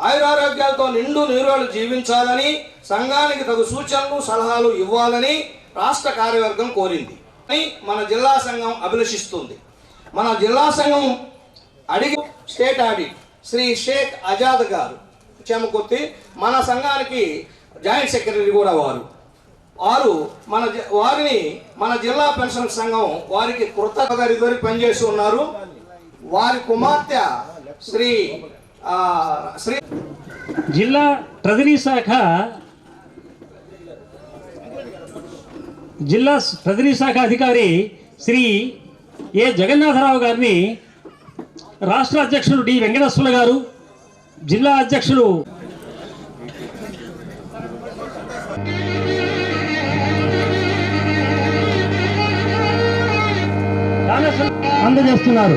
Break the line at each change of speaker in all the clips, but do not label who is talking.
ఆయురారోగ్యాలతో నిండు నీరోలు జీవించాలని సంఘానికి తగు సూచనలు సలహాలు ఇవ్వాలని రాష్ట్ర కార్యవర్గం కోరింది. అని మన జిల్లా సంఘం అభిలషిస్తుంది. మన జిల్లా సంఘం అడిగి స్టేట్ ఆడిట్ శ్రీ షేక్ ఆజాద్ గారు చెమకొత్తి మన సంఘానికి జాయింట్ సెక్రటరీ కూడా వారు. వారు మన జి- వారిని మన జిల్లా పెన్షన్ సంఘం వారికి కృతజ్ఞత గారి పనిచేసి ఉన్నారు. వారి కుమార్తె శ్రీ శ్రీ
జిల్లా ట్రెజరీ శాఖ జిల్లా ట్రెజరీ శాఖ అధికారి శ్రీ ఏ జగన్నాథరావు గారిని రాష్ట్ర అధ్యక్షులు డి వెంకటేశ్వర గారు జిల్లా అధ్యక్షులు అందజేస్తున్నారు.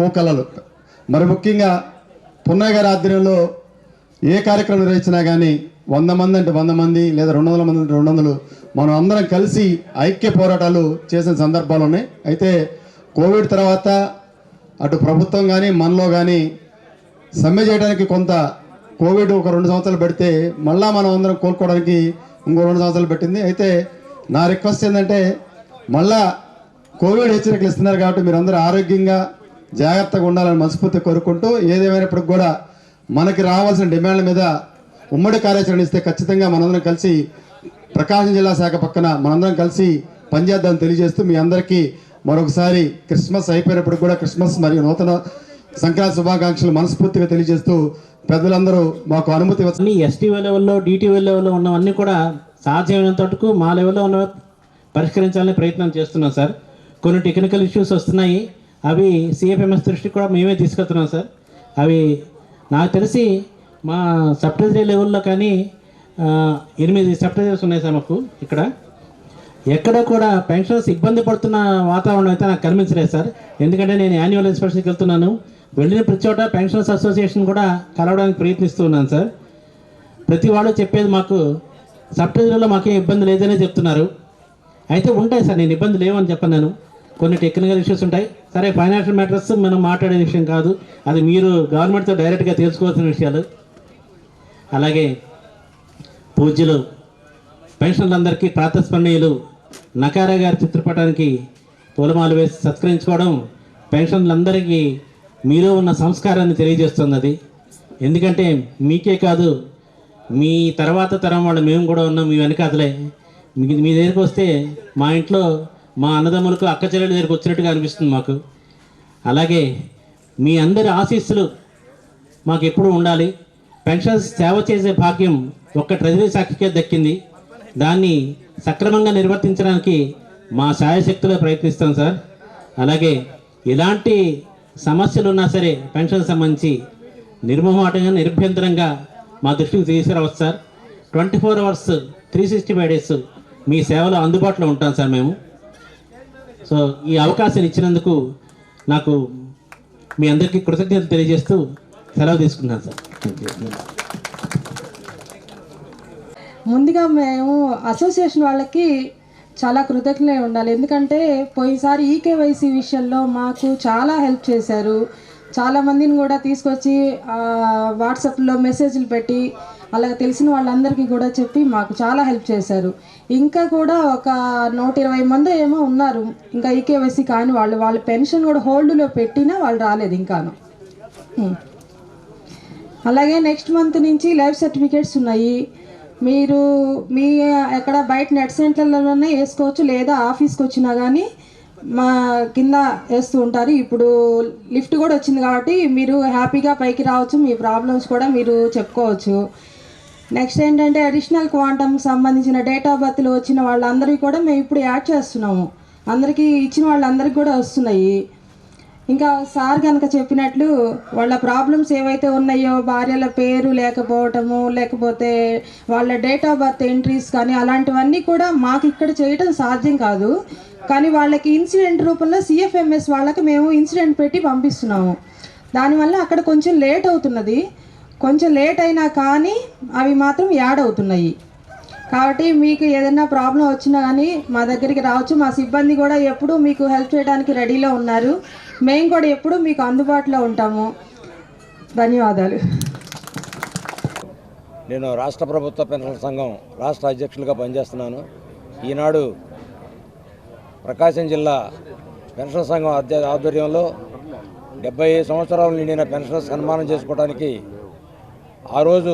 కోకలలు. మరి ముఖ్యంగా పున్నయ్య గారి ఆధ్వర్యంలో ఏ కార్యక్రమం నిర్వహించినా కానీ వంద మంది అంటే వంద మంది లేదా రెండు వందల మంది అంటే రెండు వందలు మనం అందరం కలిసి ఐక్య పోరాటాలు చేసిన సందర్భాలు ఉన్నాయి. అయితే కోవిడ్ తర్వాత అటు ప్రభుత్వం కానీ మనలో కానీ సమ్మె చేయడానికి కొంత కోవిడ్ ఒక రెండు సంవత్సరాలు పెడితే మళ్ళా మనం అందరం కోలుకోవడానికి ఇంకో రెండు సంవత్సరాలు పెట్టింది. అయితే నా రిక్వెస్ట్ ఏంటంటే మళ్ళా కోవిడ్ హెచ్చరికలు ఇస్తున్నారు కాబట్టి మీరు ఆరోగ్యంగా జాగ్రత్తగా ఉండాలని మనస్ఫూర్తి కోరుకుంటూ ఏదేమైనప్పటికి కూడా మనకి రావాల్సిన డిమాండ్ల మీద ఉమ్మడి కార్యాచరణ ఇస్తే ఖచ్చితంగా మనందరం కలిసి ప్రకాశం జిల్లా శాఖ పక్కన మనందరం కలిసి పనిచేద్దామని తెలియజేస్తూ మీ అందరికీ మరొకసారి క్రిస్మస్ అయిపోయినప్పుడు కూడా క్రిస్మస్ మరియు నూతన సంక్రాంతి శుభాకాంక్షలు మనస్ఫూర్తిగా తెలియజేస్తూ పెద్దలందరూ మాకు అనుమతి ఇవ్వ-
అన్ని ఎస్టీఓ లెవెల్లో డిటిఓ లెవెల్లో ఉన్నవన్నీ కూడా సాధ్యమైనంత వరకు మా లెవెల్లో ఉన్న పరిష్కరించాలని ప్రయత్నం చేస్తున్నాం సార్. కొన్ని టెక్నికల్ ఇష్యూస్ వస్తున్నాయి. అవి సిఎఫ్ఎంఎస్ దృష్టికి కూడా మేమే తీసుకెళ్తున్నాం సార్. అవి నాకు తెలిసి మా సబ్సిడరీ లెవెల్లో కానీ ఎనిమిది సబ్టైజర్స్ ఉన్నాయి సార్ మాకు ఇక్కడ. ఎక్కడ కూడా పెన్షనర్స్ ఇబ్బంది పడుతున్న వాతావరణం అయితే నాకు కనిపించలేదు సార్. ఎందుకంటే నేను యాన్యువల్ ఇన్స్పెక్షన్కి వెళ్తున్నాను. వెళ్ళిన ప్రతి చోట పెన్షనర్స్ అసోసియేషన్ కూడా కలవడానికి ప్రయత్నిస్తూ ఉన్నాను సార్. ప్రతి వాళ్ళు చెప్పేది మాకు సబ్సిడీలో మాకేం ఇబ్బంది లేదనే చెప్తున్నారు. అయితే ఉంటాయి సార్ నేను ఇబ్బంది లేవని చెప్పన్నాను కొన్ని టెక్నికల్ ఇష్యూస్ ఉంటాయి. సరే ఫైనాన్షియల్ మ్యాటర్స్ మనం మాట్లాడే విషయం కాదు. అది మీరు గవర్నమెంట్తో డైరెక్ట్గా తెలుసుకోవాల్సిన విషయాలు. అలాగే పూజ్యులు పెన్షన్లందరికీ ప్రాతస్మరణీయులు నకారా గారి చిత్రపటానికి పూలమాలు వేసి సత్కరించుకోవడం పెన్షన్లందరికీ మీలో ఉన్న సంస్కారాన్ని తెలియజేస్తుంది అది ఎందుకంటే మీకే కాదు మీ తర్వాత తరం వాళ్ళు మేము కూడా ఉన్నాం మీ వెనకాతలే. మీ మీ దగ్గరికి వస్తే మా ఇంట్లో మా అన్నదమ్ములకు అక్క చెల్లెల దగ్గరికి వచ్చినట్టుగా అనిపిస్తుంది మాకు. అలాగే మీ అందరి ఆశీస్సులు మాకు ఎప్పుడూ ఉండాలి. పెన్షన్స్ సేవ చేసే భాగ్యం ఒక్క ట్రెజరీ శాఖకే దక్కింది. దాన్ని సక్రమంగా నిర్వర్తించడానికి మా సాయశక్తిలో ప్రయత్నిస్తాం సార్. అలాగే ఎలాంటి సమస్యలు ఉన్నా సరే పెన్షన్ సంబంధించి నిర్మమాటంగా నిర్భ్యంతరంగా మా దృష్టికి తీసుకురావచ్చు sir. Twenty four hours three sixty five days మీ సేవలో అందుబాటులో ఉంటాం సార్ మేము. సో ఈ అవకాశం ఇచ్చినందుకు నాకు మీ అందరికీ కృతజ్ఞతలు తెలియజేస్తూ సెలవు తీసుకున్నాను సార్.
ముందుగా మేము అసోసియేషన్ వాళ్ళకి చాలా కృతజ్ఞత ఉండాలి. ఎందుకంటే పోయినసారి ఈకేవైసీ విషయంలో మాకు చాలా హెల్ప్ చేశారు. చాలా మందిని కూడా తీసుకొచ్చి వాట్సాప్లో మెసేజ్లు పెట్టి అలాగ తెలిసిన వాళ్ళందరికీ కూడా చెప్పి మాకు చాలా హెల్ప్ చేశారు. ఇంకా కూడా ఒక నూట ఇరవై మంది ఏమో ఉన్నారు. ఇంకా ఈకేవైసీ కాని వాళ్ళు వాళ్ళ పెన్షన్ కూడా హోల్డ్లో పెట్టినా వాళ్ళు రాలేదు ఇంకాను. అలాగే నెక్స్ట్ మంత్ నుంచి లైఫ్ సర్టిఫికేట్స్ ఉన్నాయి. మీరు మీ ఎక్కడ బయట నెట్ సెంటర్లలోనే వేసుకోవచ్చు లేదా ఆఫీస్కి వచ్చినా కానీ మా కింద వేస్తూ ఉంటారు. ఇప్పుడు లిఫ్ట్ కూడా వచ్చింది కాబట్టి మీరు హ్యాపీగా పైకి రావచ్చు మీ ప్రాబ్లమ్స్ కూడా మీరు చెప్పుకోవచ్చు. నెక్స్ట్ ఏంటంటే అడిషనల్ క్వాంటమ్కి సంబంధించిన డేట్ ఆఫ్ బర్త్లో వచ్చిన వాళ్ళందరికీ కూడా మేము ఇప్పుడు యాడ్ చేస్తున్నాము. అందరికీ ఇచ్చిన వాళ్ళందరికీ కూడా వస్తున్నాయి. ఇంకా సార్ కనుక చెప్పినట్లు వాళ్ళ ప్రాబ్లమ్స్ ఏవైతే ఉన్నాయో భార్యల పేరు లేకపోవటము లేకపోతే వాళ్ళ డేట్ ఆఫ్ బర్త్ ఎంట్రీస్ కానీ అలాంటివన్నీ కూడా మాకు ఇక్కడ చేయటం సాధ్యం కాదు. కానీ వాళ్ళకి ఇన్సిడెంట్ రూపంలో సిఎఫ్ఎంఎస్ వాళ్ళకి మేము ఇన్సిడెంట్ పెట్టి పంపిస్తున్నాము. దానివల్ల అక్కడ కొంచెం లేట్ అవుతున్నది. కొంచెం లేట్ అయినా కానీ అవి మాత్రం యాడ్ అవుతున్నాయి. కాబట్టి మీకు ఏదైనా ప్రాబ్లం వచ్చినా కానీ మా దగ్గరికి రావచ్చు. మా సిబ్బంది కూడా ఎప్పుడూ మీకు హెల్ప్ చేయడానికి రెడీలో ఉన్నారు. మేము కూడా ఎప్పుడూ మీకు అందుబాటులో ఉంటాము. ధన్యవాదాలు.
నేను రాష్ట్ర ప్రభుత్వ పెన్షన్ సంఘం రాష్ట్ర అధ్యక్షులుగా పనిచేస్తున్నాను. ఈనాడు ప్రకాశం జిల్లా పెన్షన్ సంఘం ఆధ్వర్యంలో డెబ్బై సంవత్సరాలు నిండిన పెన్షన్ సన్మానం చేసుకోవడానికి ఆ రోజు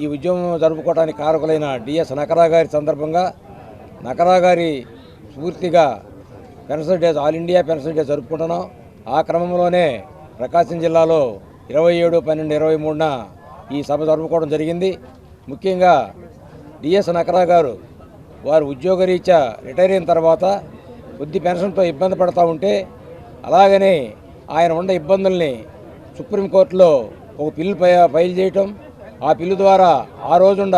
ఈ ఉద్యమం జరుపుకోవడానికి కారకులైన డిఎస్ నకరా గారి సందర్భంగా నకరా గారి స్ఫూర్తిగా pension day all India pension day జరుపుకుంటున్నాం. ఆ క్రమంలోనే ప్రకాశం జిల్లాలో ఇరవై ఏడు పన్నెండు ఇరవై మూడున ఈ సభ జరుపుకోవడం జరిగింది. ముఖ్యంగా డిఎస్ నకరా గారు వారు ఉద్యోగరీత్యా రిటైర్ అయిన తర్వాత కొద్ది పెన్షన్తో ఇబ్బంది పడతా ఉంటే అలాగనే ఆయన ఉన్న ఇబ్బందుల్ని సుప్రీంకోర్టులో ఒక పిల్లు ఫైల్ చేయటం ఆ పిల్లు ద్వారా ఆ రోజుండ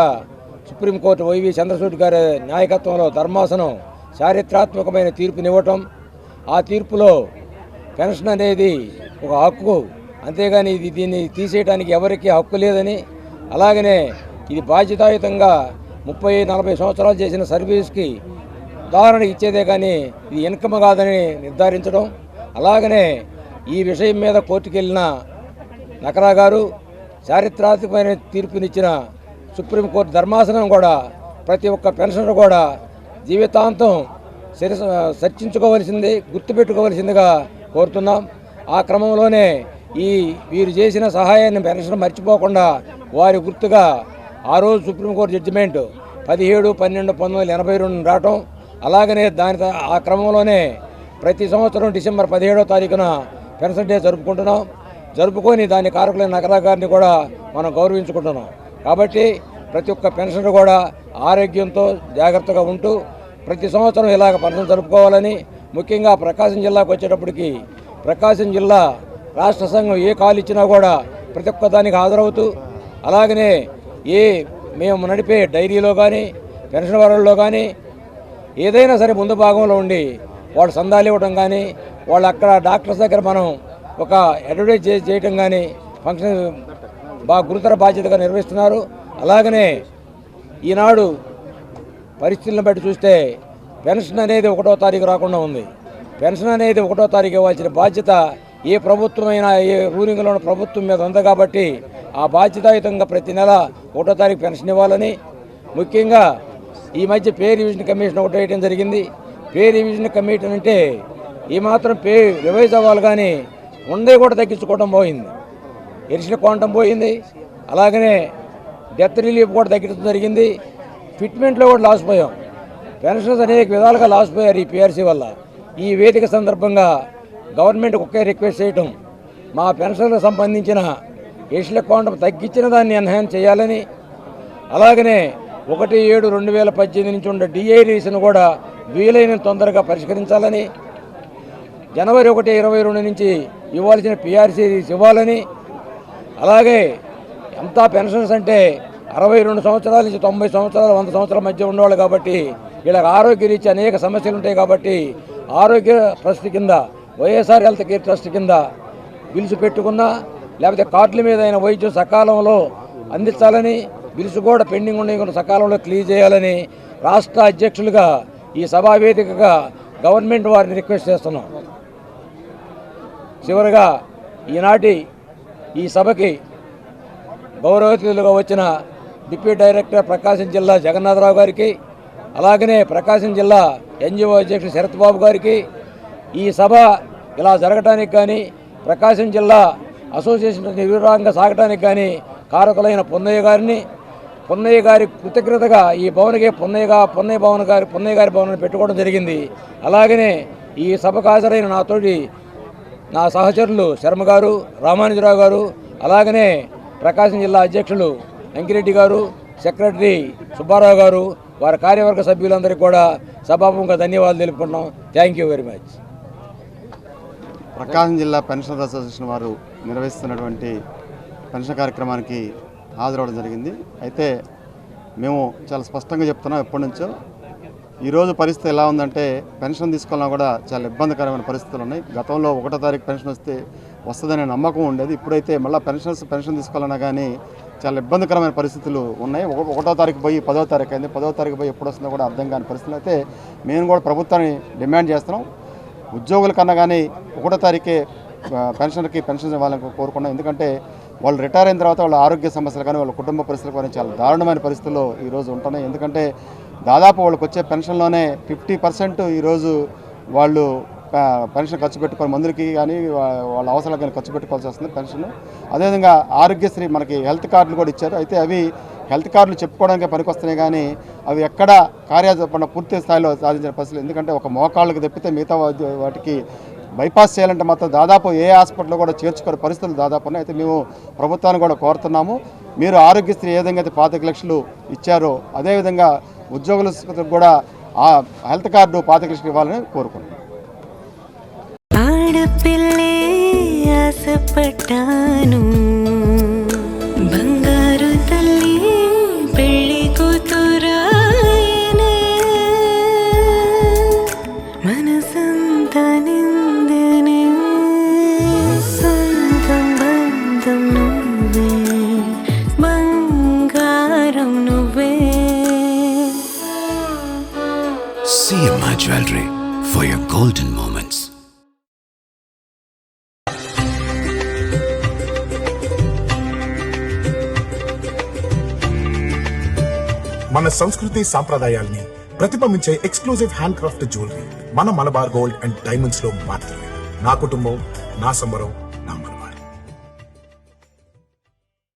సుప్రీంకోర్టు వైవి చంద్రచూడ్ గారి నాయకత్వంలో ధర్మాసనం చారిత్రాత్మకమైన తీర్పునివ్వటం ఆ తీర్పులో పెన్షన్ అనేది ఒక హక్కు. అంతేగాని ఇది దీన్ని తీసేయడానికి ఎవరికీ హక్కు లేదని. అలాగనే ఇది బాధ్యతాయుతంగా ముప్పై నలభై సంవత్సరాలు చేసిన సర్వీస్కి ఉదాహరణ ఇచ్చేదే కానీ ఇది ఇన్కమ్ కాదని నిర్ధారించడం. అలాగనే ఈ విషయం మీద కోర్టుకెళ్ళిన నకరా గారు చారిత్రాత్మకమైన తీర్పునిచ్చిన సుప్రీంకోర్టు ధర్మాసనం కూడా ప్రతి ఒక్క పెన్షనర్ కూడా జీవితాంతం శిరస చర్చించుకోవలసింది గుర్తుపెట్టుకోవలసిందిగా కోరుతున్నాం. ఆ క్రమంలోనే ఈ వీరు చేసిన సహాయాన్ని పెన్షన్ మర్చిపోకుండా వారి గుర్తుగా ఆ రోజు సుప్రీంకోర్టు జడ్జిమెంట్ పదిహేడు పన్నెండు పంతొమ్మిది వందల ఎనభై రెండు రావటం అలాగనే దాని ఆ క్రమంలోనే ప్రతి సంవత్సరం డిసెంబర్ పదిహేడో తారీఖున పెన్షన్ డే జరుపుకుంటున్నాం. జరుపుకొని దాని కారకులైన నగరాగారిని కూడా మనం గౌరవించుకుంటున్నాం. కాబట్టి ప్రతి ఒక్క పెన్షనర్ కూడా ఆరోగ్యంతో జాగ్రత్తగా ఉంటూ ప్రతి సంవత్సరం ఇలాగ పెన్షన్ జరుపుకోవాలని ముఖ్యంగా ప్రకాశం జిల్లాకు వచ్చేటప్పటికి ప్రకాశం జిల్లా రాష్ట్ర సంఘం ఏ కాలు ఇచ్చినా కూడా ప్రతి ఒక్క దానికి హాజరవుతూ అలాగనే ఏ మేము నడిపే డైరీలో కానీ పెన్షన్ వరల్లో కానీ ఏదైనా సరే ముందు భాగంలో ఉండి వాళ్ళు సందాలు ఇవ్వడం కానీ వాళ్ళు అక్కడ డాక్టర్స్ దగ్గర మనం ఒక అడ్వర్టైజ్ చేయటం కానీ ఫంక్షన్ బాగా గురుతర బాధ్యతగా నిర్వహిస్తున్నారు. అలాగనే ఈనాడు పరిస్థితులను బట్టి చూస్తే పెన్షన్ అనేది ఒకటో తారీఖు రాకుండా ఉంది. పెన్షన్ అనేది ఒకటో తారీఖు ఇవ్వాల్సిన బాధ్యత ఏ ప్రభుత్వమైనా ఏ రూలింగ్లో ఉన్న ప్రభుత్వం మీద ఉంది కాబట్టి ఆ బాధ్యతాయుతంగా ప్రతి నెల ఒకటో తారీఖు పెన్షన్ ఇవ్వాలని ముఖ్యంగా ఈ మధ్య పే రివిజన్ కమిషన్ ఒకటి వేయడం జరిగింది. పే రివిజన్ కమిషన్ అంటే ఈ మాత్రం పే రివైజ్ అవ్వాలి కానీ ఉండే కూడా తగ్గించుకోవడం పోయింది. ఎరిసిన క్వాంటం పోయింది. అలాగనే డెత్ రిలీఫ్ కూడా తగ్గించడం జరిగింది. ఫిట్మెంట్లో కూడా లాస్ పోయాం. పెన్షన్స్ అనేక విధాలుగా లాస్ పోయారు ఈ పిఆర్సీ వల్ల. ఈ వేదిక సందర్భంగా గవర్నమెంట్ ఒకే రిక్వెస్ట్ చేయటం మా పెన్షన్లకు సంబంధించిన ఎరిసిన క్వాంటం తగ్గించిన దాన్ని ఎన్హాన్స్ చేయాలని అలాగనే ఒకటి ఏడు రెండు వేల పద్దెనిమిది నుంచి ఉన్న డిఐరీస్ను కూడా వీలైన తొందరగా పరిష్కరించాలని జనవరి ఒకటి ఇరవై రెండు నుంచి ఇవ్వాల్సిన పిఆర్సీ ఇవ్వాలని అలాగే ఎంత పెన్షన్స్ అంటే అరవై రెండు సంవత్సరాల నుంచి తొంభై సంవత్సరాలు వంద సంవత్సరాల మధ్య ఉండేవాళ్ళు కాబట్టి వీళ్ళకి ఆరోగ్య రీత్యా అనేక సమస్యలు ఉంటాయి కాబట్టి ఆరోగ్య ట్రస్ట్ కింద వైఎస్ఆర్ హెల్త్ కేర్ ట్రస్ట్ కింద బిల్స్ పెట్టుకున్నా లేకపోతే కార్డుల మీద అయిన వైద్యం సకాలంలో అందించాలని బిల్స్ కూడా పెండింగ్ ఉన్నాయి సకాలంలో క్లియర్ చేయాలని రాష్ట్ర అధ్యక్షులుగా ఈ సభా వేదికగా గవర్నమెంట్ వారిని రిక్వెస్ట్ చేస్తున్నాం. చివరగా ఈనాటి ఈ సభకి గౌరవతిథులుగా వచ్చిన డిప్యూటీ డైరెక్టర్ ప్రకాశం జిల్లా జగన్నాథరావు గారికి అలాగనే ప్రకాశం జిల్లా ఎన్జిఓ అధ్యక్షుడు శరత్ బాబు గారికి ఈ సభ ఇలా జరగటానికి కానీ ప్రకాశం జిల్లా అసోసియేషన్ నిర్వహంగా సాగటానికి కానీ కారకులైన పొన్నయ్య గారిని పొన్నయ్య గారి కృతజ్ఞతగా ఈ భవనకి పొన్నయ్యగా పొన్నయ్య భవన్ గారి పొన్నయ్య గారి భవన్ పెట్టుకోవడం జరిగింది. అలాగనే ఈ సభకు హాజరైన నాతోటి నా సహచరులు శర్మ గారు రామానుజరావు గారు అలాగనే ప్రకాశం జిల్లా అధ్యక్షులు వెంకిరెడ్డి గారు సెక్రటరీ సుబ్బారావు గారు వారి కార్యవర్గ సభ్యులందరికీ కూడా సభాముఖంగా ధన్యవాదాలు తెలుపుకుంటున్నాం. Thank you very much
Prakasam జిల్లా పెన్షనర్ అసోసియేషన్ వారు నిర్వహిస్తున్నటువంటి పెన్షన్ కార్యక్రమానికి హాజరవడం జరిగింది. అయితే మేము చాలా స్పష్టంగా చెప్తున్నాం ఎప్పటి నుంచో. ఈరోజు పరిస్థితి ఎలా ఉందంటే పెన్షన్ తీసుకోవాలన్నా కూడా చాలా ఇబ్బందికరమైన పరిస్థితులు ఉన్నాయి. గతంలో ఒకటో తారీఖు పెన్షన్ వస్తే వస్తుందనే నమ్మకం ఉండేది. ఇప్పుడైతే మళ్ళీ పెన్షన్స్ పెన్షన్ తీసుకోవాలన్నా కానీ చాలా ఇబ్బందికరమైన పరిస్థితులు ఉన్నాయి. ఒక- ఒకటో తారీఖు పోయి పదో తారీఖు అయింది. పదో తారీఖు పోయి ఎప్పుడు వస్తుందో కూడా అర్థం కాని పరిస్థితులు అయితే మేము కూడా ప్రభుత్వాన్ని డిమాండ్ చేస్తున్నాం. ఉద్యోగుల కన్నా కానీ ఒకటో తారీఖే పెన్షన్కి పెన్షన్ ఇవ్వాలని కోరుకున్నాం. ఎందుకంటే వాళ్ళు రిటైర్ అయిన తర్వాత వాళ్ళ ఆరోగ్య సమస్యలు కానీ వాళ్ళ కుటుంబ పరిస్థితులు కానీ చాలా దారుణమైన పరిస్థితుల్లో ఈరోజు ఉంటున్నాయి. ఎందుకంటే దాదాపు వాళ్ళకి వచ్చే పెన్షన్లోనే ఫిఫ్టీ పర్సెంట్ ఈరోజు వాళ్ళు పెన్షన్ ఖర్చు పెట్టుకొని మందులకి కానీ వాళ్ళ అవసరాలకు కానీ ఖర్చు పెట్టుకోవాల్సి వస్తుంది పెన్షన్. అదేవిధంగా ఆరోగ్యశ్రీ మనకి హెల్త్ కార్డులు కూడా ఇచ్చారు. అయితే అవి హెల్త్ కార్డులు చెప్పుకోవడానికి పనికొస్తున్నాయి కానీ అవి ఎక్కడ కార్యాచరణ పూర్తి స్థాయిలో సాధించిన పరిస్థితులు. ఎందుకంటే ఒక మోకాళ్ళకి తప్పితే మిగతా వాటికి బైపాస్ చేయాలంటే మాత్రం దాదాపు ఏ హాస్పిటల్లో కూడా చేర్చుకునే పరిస్థితులు దాదాపు ఉన్నాయి. అయితే మేము ప్రభుత్వాన్ని కూడా కోరుతున్నాము. మీరు ఆరోగ్యశ్రీ ఏ విధంగా అయితే పాతిక లక్షలు ఇచ్చారో అదేవిధంగా ఉద్యోగులకు కూడా ఆ హెల్త్ కార్డు పాతకృష్ణ ఇవ్వాలని కోరుకున్నాను
ఆడపిల్లే ఆశపడ్డాను.
మన సంస్కృతి సాంప్రదాయాల్ని ప్రతిబింబించే ఎక్స్క్లూజివ్ హ్యాండ్ క్రాఫ్ట్ జ్యువెలరీ మన మలబార్ గోల్డ్ అండ్ డైమండ్స్లో మాత్రమే. నా కుటుంబం నా సంబరం